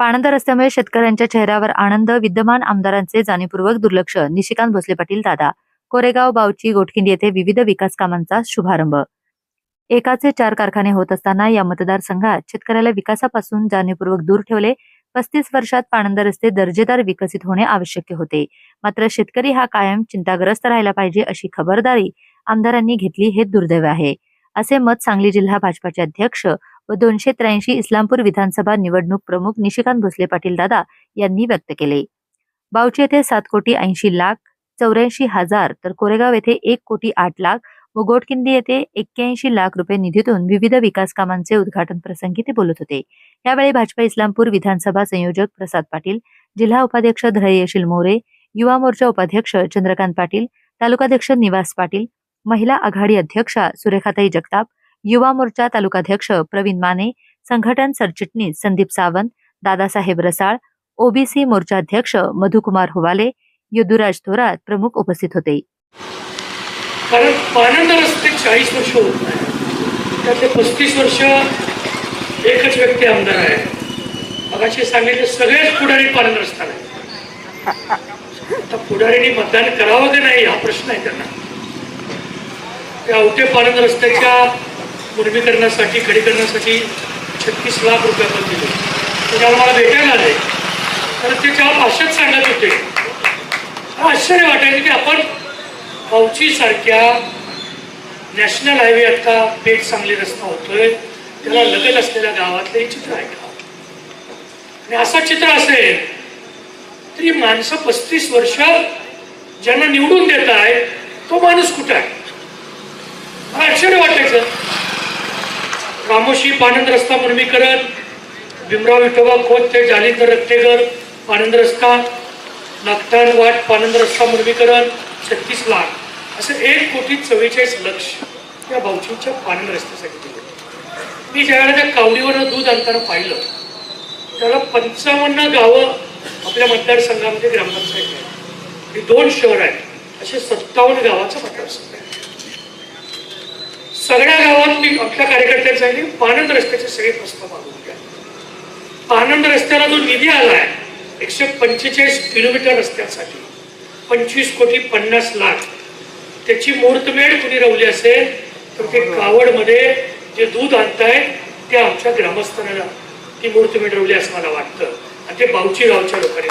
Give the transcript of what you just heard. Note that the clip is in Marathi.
पाणंद रस्त्यामुळे शेतकऱ्यांच्या चेहऱ्यावर आनंद विद्यमान आमदारांचे जाणीवपूर्वक दुर्लक्ष. निशिकांत भोसले पाटील दादा. कोरेगाव बावची गोटखिंडी येथे विविध विकास कामांचा शुभारंभ. एकाचे चार कारखाने होत असताना या मतदारसंघात शेतकऱ्याला विकासापासून जाणीवपूर्वक दूर ठेवले. पस्तीस वर्षात पाणंद रस्ते दर्जेदार विकसित होणे आवश्यक होते. मात्र शेतकरी हा कायम चिंताग्रस्त राहिला पाहिजे अशी खबरदारी आमदारांनी घेतली हे दुर्दैव आहे. असे मत सांगली जिल्हा भाजपाचे अध्यक्ष व दोनशे त्र्याऐंशी इस्लामपूर विधानसभा निवडणूक प्रमुख निशिकांत भोसले पाटील दादा यांनी व्यक्त केले. बावची येथे सात कोटी ऐंशी लाख चौऱ्याऐंशी हजार तर कोरेगाव येथे एक कोटी आठ लाख व गोटकिंदी येथे एक्क्याऐंशी लाख रुपये निधीतून विविध विकास कामांचे उद्घाटन प्रसंगी ते बोलत होते. यावेळी भाजपा इस्लामपूर विधानसभा संयोजक प्रसाद पाटील जिल्हा उपाध्यक्ष धैर्यशील मोरे युवा मोर्चा उपाध्यक्ष चंद्रकांत पाटील तालुकाध्यक्ष निवास पाटील महिला आघाडी अध्यक्षा सुरेखाताई जगताप युवा मोर्चा तालुकाध्यक्ष प्रवीण माने संघटन सरचिटणीस संदीप सावंत दादासाहेब रसाळ ओबीसी मोर्चाध्यक्ष मधुकुमार होवाले यदुराज थोरात प्रमुख उपस्थित होते. कारण पानंद रस्ते चाळीस वर्ष होत नाही. त्यातले पस्तीस वर्ष एकच व्यक्ती आमदार आहे. मगाशी सांगितलं सगळेच पुढारी पानंद रस्ता नाही आता पुढाऱ्यांनी मतदान करावं की नाही हा प्रश्न आहे त्यांना. त्या अवटे पानंद रस्त्याच्या उर्मीकरणासाठी खडी करण्यासाठी छत्तीस लाख रुपये आपण दिले. म्हणजे त्याच्यावर मला भेटायला आले. तर ते जेव्हा भाषेत सांगत होते आश्चर्य वाटायचं की आपण पावचीसारख्या नॅशनल हायवे आता पेठ सांगली रस्ता होतोय. त्याला लगत असलेल्या गावातलं हे चित्र आहे का? आणि असं चित्र असेल तरी माणसं पस्तीस वर्ष ज्यांना निवडून देत आहे तो माणूस कुठं आहे? मला आश्चर्य वाटायचं. रामोशी पानंद रस्ता मुर्मीकरण भीमराव विठोबा खोत ते जालिंदर रत्तेकर पानंद रस्ता नागठाण वाट पानंद रस्ता मुर्मीकरण छत्तीस लाख. असं एक कोटी चव्वेचाळीस लक्ष या भाऊचीच्या पानंद रस्त्यासाठी दिले. मी ज्यावेळेला त्या कावडीवरनं दूध आणताना पाहिलं त्याला पंचावन्न गावं आपल्या मतदारसंघामध्ये ग्रामपंचायत आहे ही दोन शहर आहेत. असे सत्तावन्न गावाचं मतदारसंघ आहे. सगळ्या गावात मी आपल्या कार्यकर्त्यांना सांगितले पानंद रस्त्याचे सगळे प्रस्ताव मागून घ्या पानंद रस्त्याला जो निधी आलाय एकशे पंचेचाळीस किलोमीटर रस्त्यासाठी पंचवीस कोटी पन्नास लाख. त्याची मुहूर्तमेढ कुणी रवली असेल तर ते कावडमध्ये जे दूध आणताय ते आमच्या ग्रामस्थांना ती मुहूर्तमेढ रवली असं मला वाटतं. आणि ते बावची गावच्या लोकांनी